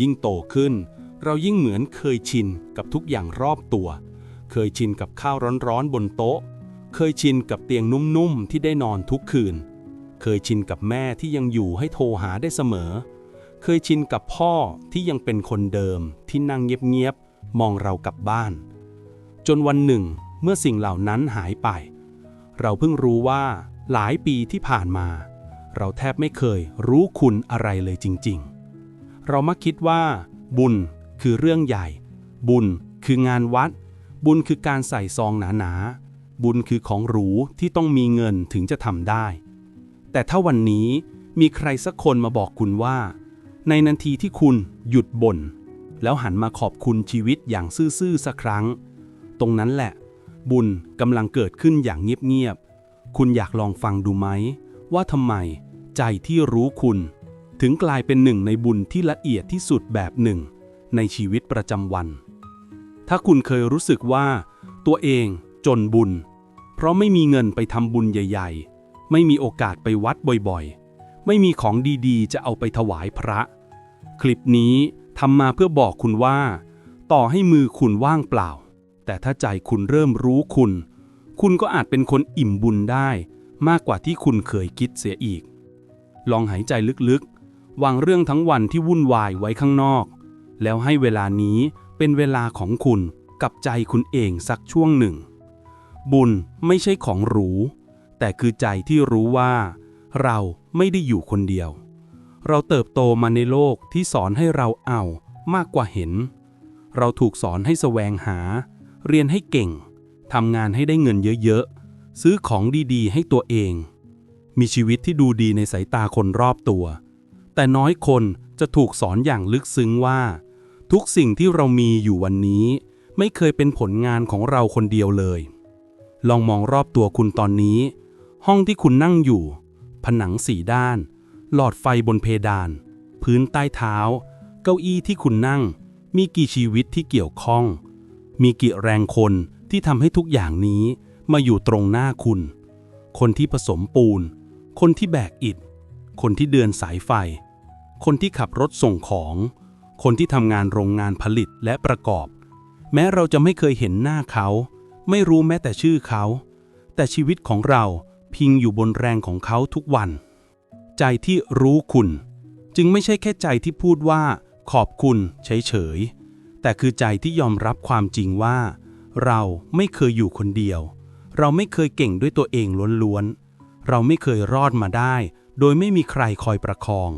ยิ่งโตขึ้น เรายิ่งเหมือนเคยชินกับทุกอย่างรอบตัว เคยชินกับข้าวร้อนๆบนโต๊ะ เคยชินกับเตียงนุ่มๆที่ได้นอนทุกคืน เคยชินกับแม่ที่ยังอยู่ให้โทรหาได้เสมอ เคยชินกับพ่อที่ยังเป็นคนเดิมที่นั่งเงียบๆมองเรากลับบ้าน จนวันหนึ่ง เมื่อสิ่งเหล่านั้นหายไป เราเพิ่งรู้ว่าหลายปีที่ผ่านมา เราแทบไม่เคยรู้คุณอะไรเลยจริง ๆ เรามักคิดว่า บุญคือเรื่องใหญ่ บุญคืองานวัด บุญคือการใส่ซองหนาๆ บุญคือของหรูที่ต้องมีเงินถึงจะทำได้ แต่ถ้าวันนี้มีใครสักคนมาบอกคุณว่า ในนาทีที่คุณหยุดบ่นแล้วหันมาขอบคุณชีวิตอย่างซื่อๆสักครั้ง ตรงนั้นแหละ บุญกำลังเกิดขึ้นอย่างเงียบๆ คุณอยากลองฟังดูไหม ว่าทำไม ใจที่รู้คุณ ถึงกลายเป็นหนึ่งในบุญที่ละเอียดที่สุดแบบหนึ่ง ในชีวิตประจำวัน ถ้าคุณเคยรู้สึกว่า ตัวเองจนบุญ เพราะไม่มีเงินไปทำบุญใหญ่ ๆ ไม่มีโอกาสไปวัดบ่อยๆ ไม่มีของดีๆ จะเอาไปถวายพระ คลิปนี้ทำมาเพื่อบอกคุณว่า ต่อให้มือคุณว่างเปล่า แต่ถ้าใจคุณเริ่มรู้คุณ คุณก็อาจเป็นคนอิ่มบุญได้ มากกว่าที่คุณเคยคิดเสียอีก ลองหายใจลึกๆ วางเรื่องทั้งวันที่วุ่นวายไว้ข้างนอก แล้วให้เวลานี้เป็นเวลาของคุณกับใจคุณเองสักช่วงหนึ่ง บุญไม่ใช่ของหรู แต่คือใจที่รู้ว่า เราไม่ได้อยู่คนเดียว เราเติบโตมาในโลกที่สอนให้เราเอามากกว่าเห็น เราถูกสอนให้แสวงหา เรียนให้เก่งทำงานให้ได้เงินเยอะๆ ซื้อของดีๆ ให้ตัวเอง มีชีวิตที่ดูดีในสายตาคนรอบตัว แต่น้อยคนจะถูกสอนอย่างลึกซึ้งว่า ทุกสิ่งที่เรามีอยู่วันนี้ ไม่เคยเป็นผลงานของเราคนเดียวเลย ลองมองรอบตัวคุณตอนนี้ ห้องที่คุณนั่งอยู่ ผนังสีด้าน หลอดไฟบนเพดาน พื้นใต้เท้า เก้าอี้ที่คุณนั่ง มีกี่ชีวิตที่เกี่ยวข้อง มีกี่แรงคนที่ทำให้ทุกอย่างนี้มาอยู่ตรงหน้าคุณ คนที่ผสมปูน คนที่แบกอิฐ คนที่เดินสายไฟ คนที่ขับรถส่งของ คนที่ทำงานโรงงานผลิตและประกอบ แม้เราจะไม่เคยเห็นหน้าเขา ไม่รู้แม้แต่ชื่อเขา แต่ชีวิตของเราพิงอยู่บนแรงของเขาทุกวัน ใจที่รู้คุณ จึงไม่ใช่แค่ใจที่พูดว่า ขอบคุณเฉยๆแต่คือใจที่ยอมรับความจริงว่า เราไม่เคยอยู่คนเดียว เราไม่เคยเก่งด้วยตัวเองล้วนๆเราไม่เคยรอดมาได้ โดยไม่มีใครคอยประคอง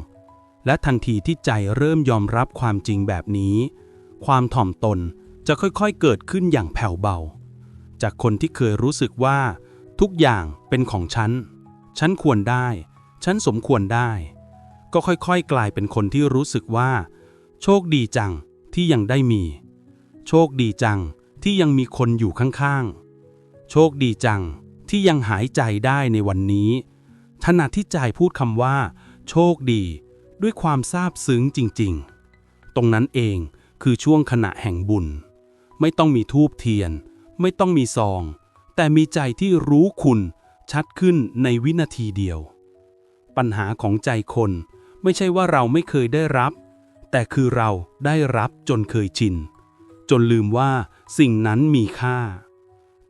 และทันทีที่ใจเริ่มยอมรับความจริงแบบนี้ ความถ่อมตนจะค่อยๆเกิดขึ้นอย่างแผ่วเบา จากคนที่เคยรู้สึกว่า ทุกอย่างเป็นของฉัน ฉันควรได้ ฉันสมควรได้ ก็ค่อยๆกลายเป็นคนที่รู้สึกว่า โชคดีจังที่ยังได้มี โชคดีจังที่ยังมีคนอยู่ข้างๆ โชคดีจังที่ยังหายใจได้ในวันนี้ขณะที่ใจพูดคำว่า โชคดี ด้วยความซาบซึ้งจริงๆ ตรงนั้นเองคือช่วงขณะแห่งบุญ ไม่ต้องมีทูบเทียน ไม่ต้องมีซอง แต่มีใจที่รู้คุณชัดขึ้นในวินาทีเดียว ปัญหาของใจคนไม่ใช่ว่าเราไม่เคยได้รับ แต่คือเราได้รับจนเคยชิน จนลืมว่าสิ่งนั้นมีค่า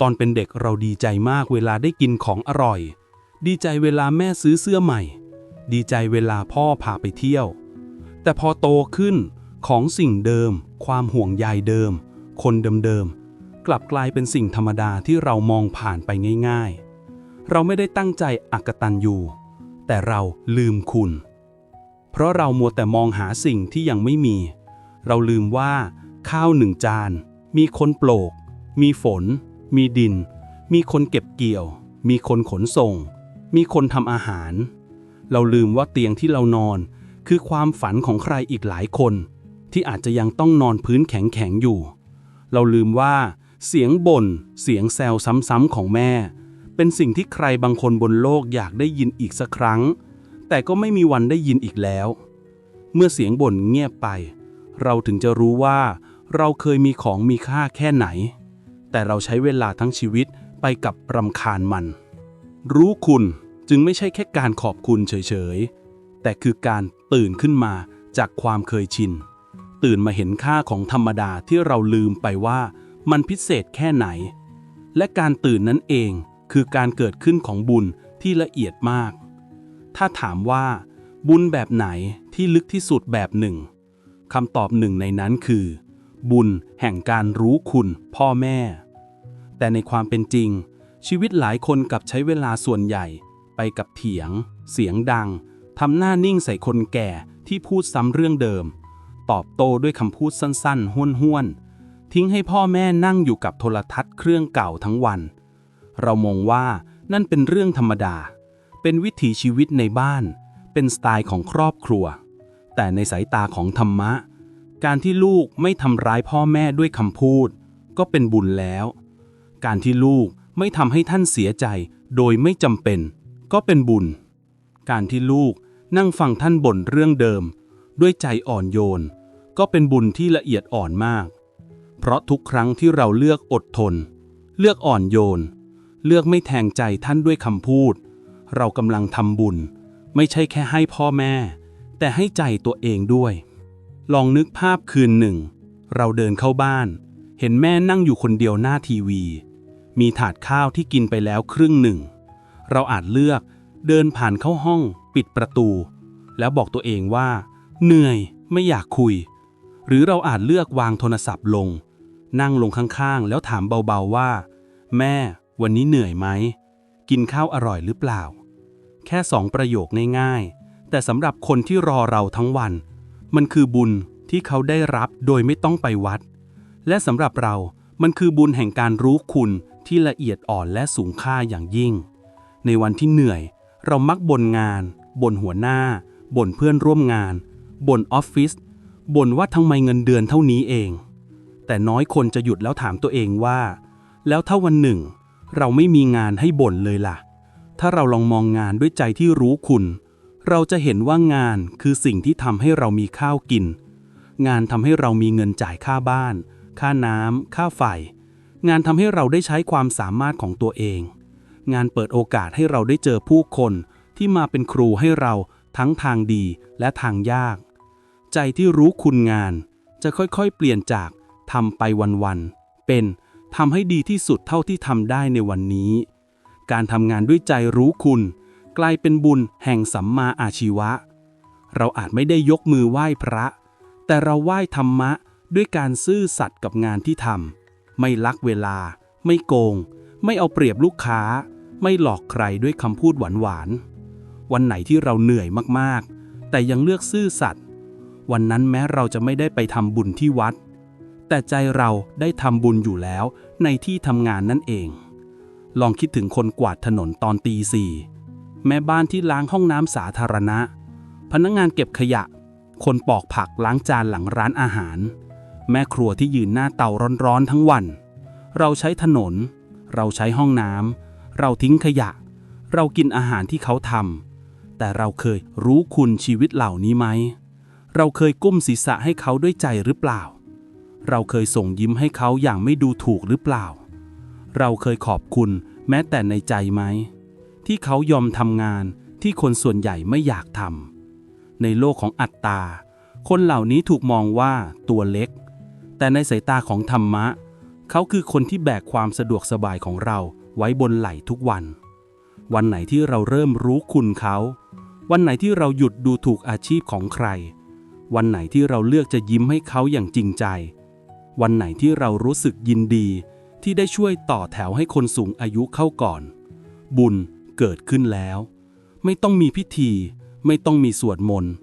ตอนเป็นเด็กเราดีใจมากเวลาได้กินของอร่อย ดีใจเวลาแม่ซื้อเสื้อใหม่ ดีใจเวลาพ่อพาไปเที่ยว แต่พอโตขึ้นของสิ่งเดิม ความห่วงใยเดิม คนเดิมๆกลับกลายเป็นสิ่งธรรมดาที่เรามองผ่านไปง่ายๆ เราไม่ได้ตั้งใจอักตันอยู่ แต่เราลืมคุณ เพราะเรามัวแต่มองหาสิ่งที่ยังไม่มี เราลืมว่า ข้าวหนึ่งจาน มีคนโปลก มีฝน มีดิน มีคนเก็บเกี่ยว มีคนขนส่ง มีคนทำอาหาร เราลืมว่าเตียงที่เรานอน คือความฝันของใครอีกหลายคน ที่อาจจะยังต้องนอนพื้นแข็งๆอยู่ เราลืมว่า เสียงบ่นเสียงแซวซ้ำๆของแม่ เป็นสิ่งที่ใครบางคนบนโลกอยากได้ยินอีกสักครั้ง แต่ก็ไม่มีวันได้ยินอีกแล้ว เมื่อเสียงบ่นเงียบไป เราถึงจะรู้ว่าเราเคยมีของมีค่าแค่ไหน แต่เราใช้เวลาทั้งชีวิตไปกับรำคาญมัน รู้คุณ จึงไม่ใช่แค่การขอบคุณเฉยๆ แต่คือการตื่นขึ้นมาจากความเคยชิน ตื่นมาเห็นค่าของธรรมดาที่เราลืมไปว่ามันพิเศษแค่ไหน และการตื่นนั้นเองคือการเกิดขึ้นของบุญที่ละเอียดมาก ถ้าถามว่า บุญแบบไหนที่ลึกที่สุดแบบหนึ่งคำตอบหนึ่งในนั้นคือ บุญแห่งการรู้คุณพ่อแม่ แต่ในความเป็นจริง ชีวิตหลายคนกับใช้เวลาส่วนใหญ่ ไปกับเถียง เสียงดัง ทำหน้านิ่งใส่คนแก่ที่พูดซ้ำเรื่องเดิม ตอบโต้ด้วยคำพูดสั้นๆ ห้วนๆ ทิ้งให้พ่อแม่นั่งอยู่กับโทรทัศน์เครื่องเก่าทั้งวัน เรามองว่านั่นเป็นเรื่องธรรมดา เป็นวิถีชีวิตในบ้าน เป็นสไตล์ของครอบครัว แต่ในสายตาของธรรมะ การที่ลูกไม่ทำร้ายพ่อแม่ด้วยคำพูด ก็เป็นบุญแล้ว การที่ลูกไม่ทำให้ท่านเสียใจโดยไม่จำเป็น ก็เป็นบุญ การที่ลูกนั่งฟังท่านบ่นเรื่องเดิม ด้วยใจอ่อนโยน ก็เป็นบุญที่ละเอียดอ่อนมาก เพราะทุกครั้งที่เราเลือกอดทน เลือกอ่อนโยน เลือกไม่แทงใจท่านด้วยคำพูด เรากำลังทำบุญ ไม่ใช่แค่ให้พ่อแม่ แต่ให้ใจตัวเองด้วย ลองนึกภาพคืนหนึ่ง เราเดินเข้าบ้าน เห็นแม่นั่งอยู่คนเดียวหน้าทีวี มีถาดข้าวที่กินไปแล้วครึ่งหนึ่ง เราอาจเลือกเดินผ่านเข้าห้องปิดประตู แล้วบอกตัวเองว่า เหนื่อยไม่อยากคุย หรือเราอาจเลือกวางโทรศัพท์ลง นั่งลงข้างๆ แล้วถามเบาๆว่า แม่วันนี้เหนื่อยไหม กินข้าวอร่อยหรือเปล่า แค่สองประโยคง่ายๆ แต่สำหรับคนที่รอเราทั้งวัน มันคือบุญที่เขาได้รับโดยไม่ต้องไปวัด และสำหรับเรามันคือบุญแห่งการรู้คุณที่ละเอียดอ่อนและสูงค่าอย่างยิ่ง ในวันที่เหนื่อย เรามักบ่นงานบ่นหัวหน้าบ่นเพื่อนร่วมงานบ่นออฟฟิศบ่นว่าทำไมเงินเดือนเท่านี้เอง แต่น้อยคนจะหยุดแล้วถามตัวเองว่า แล้วถ้าวันหนึ่ง เราไม่มีงานให้บ่นเลยล่ะ ถ้าเราลองมองงานด้วยใจที่รู้คุณ เราจะเห็นว่างานคือสิ่งที่ทำให้เรามีข้าวกิน งานทำให้เรามีเงินจ่ายค่าบ้าน ค่าน้ำค่าไฟ งานทำให้เราได้ใช้ความสามารถของตัวเอง งานเปิดโอกาสให้เราได้เจอผู้คนที่มาเป็นครูให้เราทั้งทางดีและทางยาก ใจที่รู้คุณงาน จะค่อยๆ เปลี่ยนจากทำไปวันๆ เป็นทำให้ดีที่สุดเท่าที่ทำได้ในวันนี้ การทำงานด้วยใจรู้คุณ กลายเป็นบุญแห่งสัมมาอาชีวะ เราอาจไม่ได้ยกมือไหว้พระ แต่เราไหว้ธรรมะด้วยการซื่อสัตย์กับงานที่ทำไม่ลักเวลา ไม่โกง ไม่เอาเปรียบลูกค้า ไม่หลอกใครด้วยคำพูดหวานๆ วันไหนที่เราเหนื่อยมากๆ แต่ยังเลือกซื่อสัตย์ วันนั้นแม้เราจะไม่ได้ไปทำบุญที่วัด แต่ใจเราได้ทำบุญอยู่แล้วในที่ทำงานนั่นเอง ลองคิดถึงคนกวาดถนนตอนตีสี่แม่บ้านที่ล้างห้องน้ำสาธารณะ พนักงานเก็บขยะ คนปอกผักล้างจานหลังร้านอาหาร แม่ครัวที่ยืนหน้าเตาร้อนๆทั้งวัน เราใช้ถนน เราใช้ห้องน้ำ เราทิ้งขยะ เรากินอาหารที่เขาทำแต่เราเคยรู้คุณชีวิตเหล่านี้ไหม เราเคยก้มศีรษะให้เขาด้วยใจหรือเปล่า เราเคยส่งยิ้มให้เขาอย่างไม่ดูถูกหรือเปล่า เราเคยขอบคุณแม้แต่ในใจไหม ที่เขายอมทำงานที่คนส่วนใหญ่ไม่อยากทำในโลกของอัตตา คนเหล่านี้ถูกมองว่าตัวเล็ก แต่ในสายตาของธรรมะ เขาคือคนที่แบกความสะดวกสบายของเรา ไว้บนไหล่ทุกวัน วันไหนที่เราเริ่มรู้คุณเขา วันไหนที่เราหยุดดูถูกอาชีพของใคร วันไหนที่เราเลือกจะยิ้มให้เขาอย่างจริงใจ วันไหนที่เรารู้สึกยินดีที่ได้ช่วยต่อแถวให้คนสูงอายุเข้าก่อน บุญเกิดขึ้นแล้ว ไม่ต้องมีพิธี ไม่ต้องมีสวดมนต์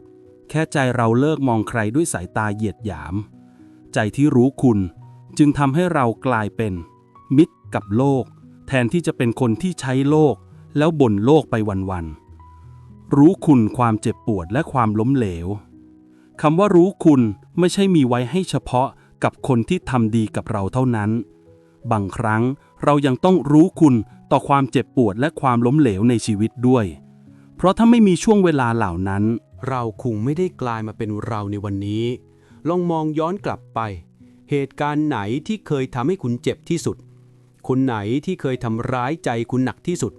แค่ใจเราเลิกมองใครด้วยสายตาเหยียดหยาม ใจที่รู้คุณจึงทำให้เรากลายเป็น มิตรกับโลก แทนที่จะเป็นคนที่ใช้โลก แล้วบ่นโลกไปวันๆ รู้คุณความเจ็บปวดและความล้มเหลวคำว่ารู้คุณไม่ใช่มีไว้ให้เฉพาะกับคนที่ทำดีกับเราเท่านั้น บางครั้งเรายังต้องรู้คุณต่อความเจ็บปวดและความล้มเหลวในชีวิตด้วย เพราะถ้าไม่มีช่วงเวลาเหล่านั้น เราคงไม่ได้กลายมาเป็นเราในวันนี้ ลองมองย้อนกลับไป เหตุการณ์ไหนที่เคยทำให้คุณเจ็บที่สุด คนไหนที่เคยทำร้ายใจคุณหนักที่สุด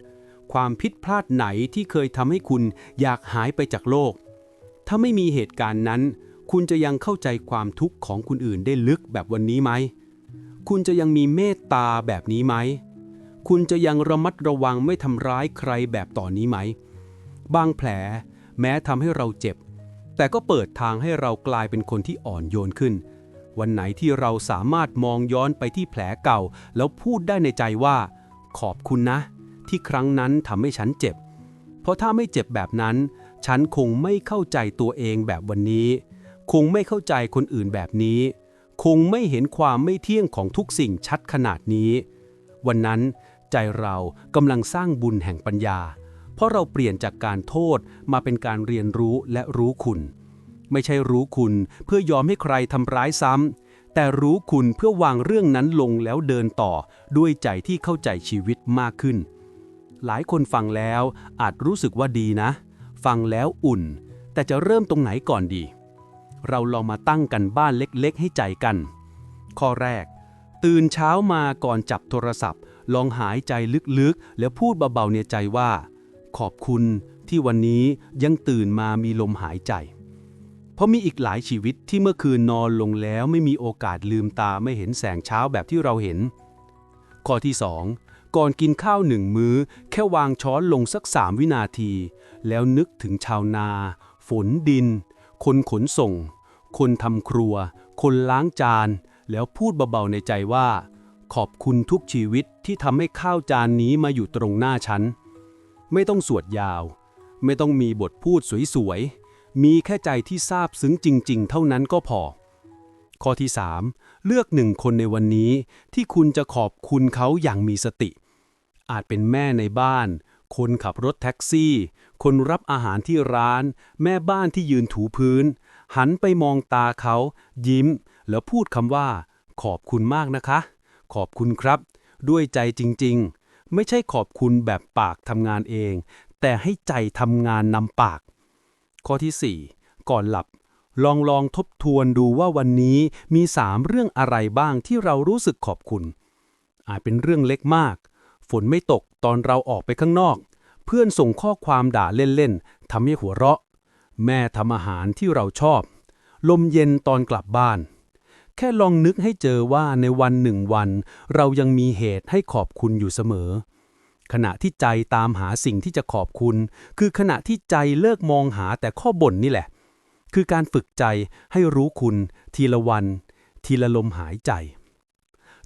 ความผิดพลาดไหนที่เคยทำให้คุณอยากหายไปจากโลก ถ้าไม่มีเหตุการณ์นั้น คุณจะยังเข้าใจความทุกข์ของคนอื่นได้ลึกแบบวันนี้ไหม คุณจะยังมีเมตตาแบบนี้ไหม คุณจะยังระมัดระวังไม่ทำร้ายใครแบบต่อนนี้ไหม บางแผลแม้ทำให้เราเจ็บ แต่ก็เปิดทางให้เรากลายเป็นคนที่อ่อนโยนขึ้น วันไหนที่เราสามารถมองย้อนไปที่แผลเก่า แล้วพูดได้ในใจว่า ขอบคุณนะ ที่ครั้งนั้นทำให้ฉันเจ็บ เพราะถ้าไม่เจ็บแบบนั้น ฉันคงไม่เข้าใจตัวเองแบบวันนี้ คงไม่เข้าใจคนอื่นแบบนี้ คงไม่เห็นความไม่เที่ยงของทุกสิ่งชัดขนาดนี้ วันนั้นใจเรากำลังสร้างบุญแห่งปัญญา เพราะเราเปลี่ยนจากการโทษมาเป็นการเรียนรู้และรู้คุณ ไม่ใช่รู้คุณเพื่อยอมให้ใครทำร้ายซ้ำ แต่รู้คุณเพื่อวางเรื่องนั้นลงแล้วเดินต่อ ด้วยใจที่เข้าใจชีวิตมากขึ้น หลายคนฟังแล้วอาจรู้สึกว่าดีนะ ฟังแล้วอุ่น แต่จะเริ่มตรงไหนก่อนดี เราลองมาตั้งกันบ้านเล็กๆ ให้ใจกัน ข้อแรก ตื่นเช้ามาก่อนจับโทรศัพท์ ลองหายใจลึกๆ แล้วพูดเบาๆในใจว่า ขอบคุณที่วันนี้ยังตื่นมามีลมหายใจ เพราะมีอีกหลายชีวิตที่เมื่อคืนนอนลงแล้วไม่มีโอกาสลืมตาไม่เห็นแสงเช้าแบบที่เราเห็น ข้อที่ 2 ก่อนกินข้าวหนึ่งมื้อ แค่วางช้อนลงสักสามวินาที แล้วนึกถึงชาวนา ฝนดิน คนขนส่ง คนทำครัว คนล้างจาน แล้วพูดเบาๆในใจว่า ขอบคุณทุกชีวิตที่ทำให้ข้าวจานนี้มาอยู่ตรงหน้าฉัน ไม่ต้องสวดยาว ไม่ต้องมีบทพูดสวยๆ มีแค่ใจที่ซาบซึ้งจริง ๆ เท่านั้นก็พอ ข้อที่ 3 เลือกหนึ่งคนในวันนี้ที่คุณจะขอบคุณเขาอย่างมีสติ อาจเป็นแม่ในบ้าน คนขับรถแท็กซี่ คนรับอาหารที่ร้าน แม่บ้านที่ยืนถูพื้น หันไปมองตาเขา ยิ้ม แล้วพูดคำว่า ขอบคุณมากนะคะ ขอบคุณครับ ด้วยใจจริง ๆ ไม่ใช่ขอบคุณแบบปากทำงานเอง แต่ให้ใจทำงานนำปาก ข้อที่ 4 ก่อนหลับ ลองลองทบทวนดูว่าวันนี้มี 3 เรื่องอะไรบ้างที่เรารู้สึกขอบคุณ อาจเป็นเรื่องเล็กมาก ฝนไม่ตกตอนเราออกไปข้างนอก เพื่อนส่งข้อความด่าเล่นๆทำให้หัวเราะ แม่ทำอาหารที่เราชอบ ลมเย็นตอนกลับบ้าน แค่ลองนึกให้เจอว่าในวันหนึ่งวัน เรายังมีเหตุให้ขอบคุณอยู่เสมอ ขณะที่ใจตามหาสิ่งที่จะขอบคุณ คือขณะที่ใจเลิกมองหาแต่ข้อบ่นนี่แหละ คือการฝึกใจให้รู้คุณ ทีละวัน ทีละลมหายใจ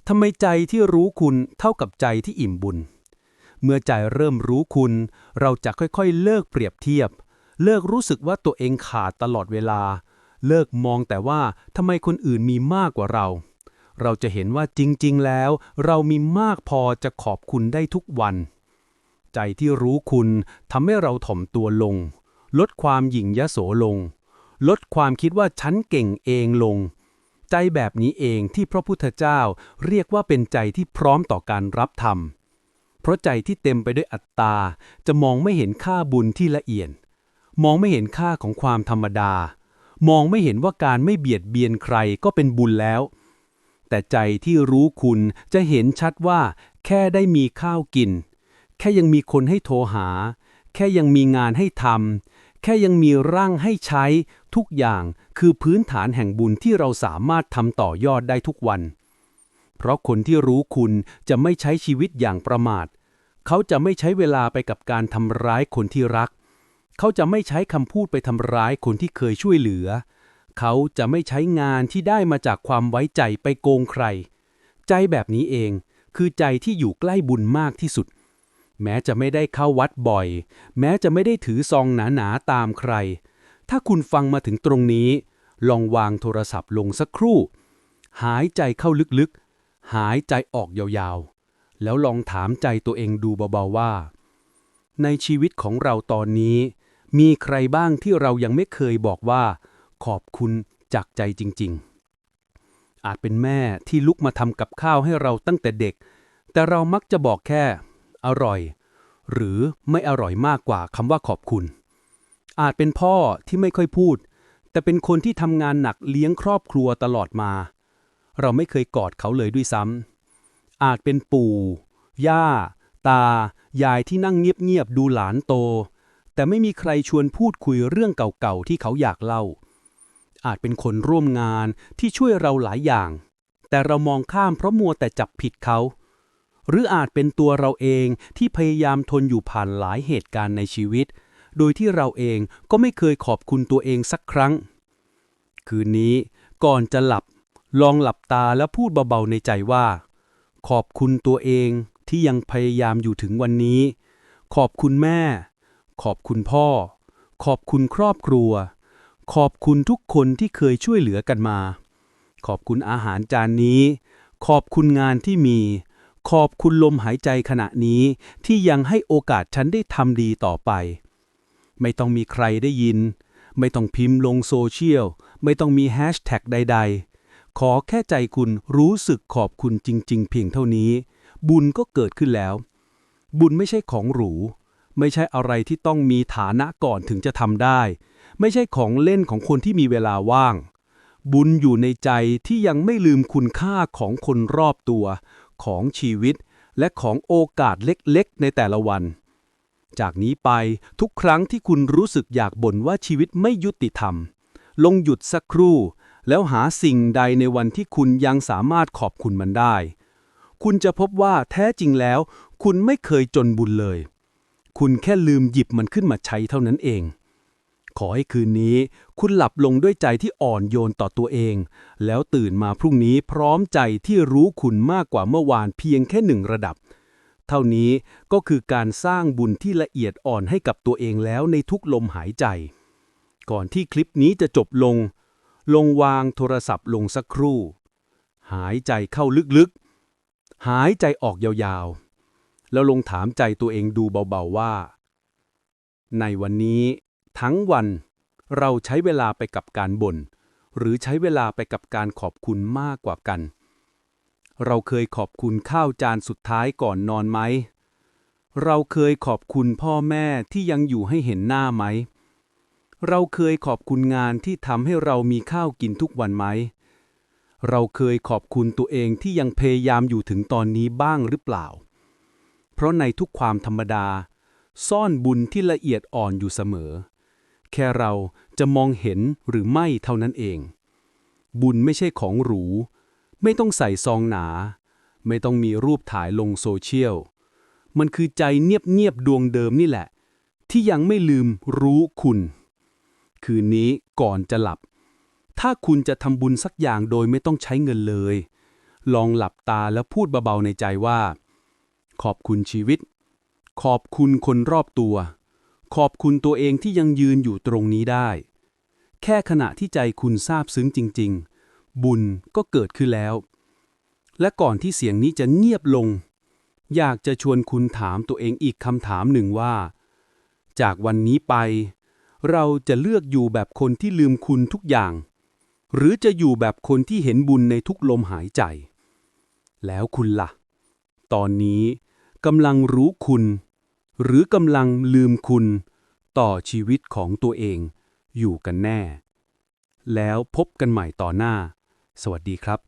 ทำไมใจที่รู้คุณเท่ากับใจที่อิ่มบุญ เมื่อใจเริ่มรู้คุณ เราจะค่อยๆ เลิกเปรียบเทียบ เลิกรู้สึกว่าตัวเองขาดตลอดเวลา เลิกมองแต่ว่าทำไมคนอื่นมีมากกว่าเรา เราจะเห็นว่าจริงๆ แล้ว เรามีมากพอจะขอบคุณได้ทุกวัน ใจที่รู้คุณทำให้เราถ่อมตัวลง ลดความหยิ่งยโสลง ลดความคิดว่าฉันเก่งเองลง ใจแบบนี้เองที่พระพุทธเจ้าเรียกว่าเป็นใจที่พร้อมต่อการรับธรรม เพราะใจที่เต็มไปด้วยอัตตา จะมองไม่เห็นค่าบุญที่ละเอียด มองไม่เห็นค่าของความธรรมดา มองไม่เห็นว่าการไม่เบียดเบียนใครก็เป็นบุญแล้วแต่ใจที่รู้คุณจะเห็นชัดว่าแค่ได้มีข้าวกิน แค่ยังมีคนให้โทรหา แค่ยังมีงานให้ทำแค่ยังมีร่างให้ใช้ ทุกอย่างคือพื้นฐานแห่งบุญที่เราสามารถทำต่อยอดได้ทุกวัน เพราะคนที่รู้คุณจะไม่ใช้ชีวิตอย่างประมาท เขาจะไม่ใช้เวลาไปกับการทำร้ายคนที่รัก เขาจะไม่ใช้คำพูดไปทำร้ายคนที่เคยช่วยเหลือ เขาจะไม่ใช้งานที่ได้มาจากความไว้ใจไปโกงใคร ใจแบบนี้เองคือใจที่อยู่ใกล้บุญมากที่สุด แม้จะไม่ได้เข้าวัดบ่อย แม้จะไม่ได้ถือซองหนาๆตามใคร ถ้าคุณฟังมาถึงตรงนี้ ลองวางโทรศัพท์ลงสักครู่ หายใจเข้าลึกๆ หายใจออกยาวๆ แล้วลองถามใจตัวเองดูเบาๆว่า ในชีวิตของเราตอนนี้ มีใครบ้างที่เรายังไม่เคยบอกว่า ขอบคุณจากใจจริง ๆ อาจเป็นแม่ที่ลุกมาทำกับข้าวให้เราตั้งแต่เด็ก แต่เรามักจะบอกแค่ อร่อย หรือไม่อร่อยมากกว่าคำว่าขอบคุณ อาจเป็นพ่อที่ไม่ค่อยพูด แต่เป็นคนที่ทำงานหนักเลี้ยงครอบครัวตลอดมา เราไม่เคยกอดเขาเลยด้วยซ้ำอาจเป็นปู่ ย่า ตา ยายที่นั่งเงียบๆดูหลานโต แต่ไม่มีใครชวนพูดคุยเรื่องเก่าๆที่เขาอยากเล่า อาจเป็นคนร่วมงานที่ช่วยเราหลายอย่าง แต่เรามองข้ามเพราะมัวแต่จับผิดเขา หรืออาจเป็นตัวเราเองที่พยายามทนอยู่ผ่านหลายเหตุการณ์ในชีวิต โดยที่เราเองก็ไม่เคยขอบคุณตัวเองสักครั้ง คืนนี้ก่อนจะหลับ ลองหลับตาแล้วพูดเบาๆในใจว่า ขอบคุณตัวเองที่ยังพยายามอยู่ถึงวันนี้ ขอบคุณแม่ ขอบคุณพ่อ ขอบคุณครอบครัว ขอบคุณทุกคนที่เคยช่วยเหลือกันมา ขอบคุณอาหารจานนี้ ขอบคุณงานที่มี ขอบคุณลมหายใจขณะนี้ที่ยังให้โอกาสฉันได้ทำดีต่อไป ไม่ต้องมีใครได้ยิน ไม่ต้องพิมพ์ลงโซเชียล ไม่ต้องมีแฮชแท็กใด ๆ ขอแค่ใจคุณรู้สึกขอบคุณจริง ๆ เพียงเท่านี้ บุญก็เกิดขึ้นแล้ว บุญไม่ใช่ของหรู ไม่ใช่อะไรที่ต้องมีฐานะก่อนถึงจะทำได้ ไม่ใช่ของเล่นของคนที่มีเวลาว่างบุญอยู่ในใจที่ยังไม่ลืมคุณค่าของคนรอบตัว ของชีวิต และของโอกาสเล็กๆ ในแต่ละวัน จากนี้ไปทุกครั้งที่คุณรู้สึกอยากบ่นว่าชีวิตไม่ยุติธรรม ลงหยุดสักครู่ แล้วหาสิ่งใดในวันที่คุณยังสามารถขอบคุณมันได้ คุณจะพบว่าแท้จริงแล้ว คุณไม่เคยจนบุญเลย คุณแค่ลืมหยิบมันขึ้นมาใช้เท่านั้นเอง ขอให้คืนนี้ คุณหลับลงด้วยใจที่อ่อนโยนต่อตัวเอง แล้วตื่นมาพรุ่งนี้พร้อมใจที่รู้คุณมากกว่าเมื่อวานเพียงแค่หนึ่งระดับ เท่านี้ก็คือการสร้างบุญที่ละเอียดอ่อนให้กับตัวเองแล้วในทุกลมหายใจ ก่อนที่คลิปนี้จะจบลง ลงวางโทรศัพท์ลงสักครู่ หายใจเข้าลึกๆ หายใจออกยาวๆ แล้วลงถามใจตัวเองดูเบาๆว่าในวันนี้ ทั้งวัน เราใช้เวลาไปกับการบ่น หรือใช้เวลาไปกับการขอบคุณมากกว่ากัน เราเคยขอบคุณข้าวจานสุดท้ายก่อนนอนไหม เราเคยขอบคุณพ่อแม่ที่ยังอยู่ให้เห็นหน้าไหม เราเคยขอบคุณงานที่ทำให้เรามีข้าวกินทุกวันไหม เราเคยขอบคุณตัวเองที่ยังพยายามอยู่ถึงตอนนี้บ้างหรือเปล่า เพราะในทุกความธรรมดาซ่อนบุญที่ละเอียดอ่อนอยู่เสมอ แค่เราจะมองเห็นหรือไม่เท่านั้นเอง บุญไม่ใช่ของหรู ไม่ต้องใส่ซองหนา ไม่ต้องมีรูปถ่ายลงโซเชียล มันคือใจเงียบๆดวงเดิมนี่แหละ ที่ยังไม่ลืมรู้คุณ คืนนี้ก่อนจะหลับ ถ้าคุณจะทำบุญสักอย่างโดยไม่ต้องใช้เงินเลย ลองหลับตาแล้วพูดเบาๆในใจว่า ขอบคุณชีวิต ขอบคุณคนรอบตัว ขอบคุณตัวเองที่ยังยืนอยู่ตรงนี้ได้ แค่ขณะที่ใจคุณซาบซึ้งจริง ๆ บุญก็เกิดขึ้นแล้ว และก่อนที่เสียงนี้จะเงียบลง อยากจะชวนคุณถามตัวเองอีกคำถามหนึ่งว่า จากวันนี้ไป เราจะเลือกอยู่แบบคนที่ลืมคุณทุกอย่าง หรือจะอยู่แบบคนที่เห็นบุญในทุกลมหายใจ แล้วคุณล่ะ ตอนนี้กำลังรู้คุณ หรือกำลังลืมคุณต่อชีวิตของตัวเองอยู่กันแน่ แล้วพบกันใหม่ต่อหน้า สวัสดีครับ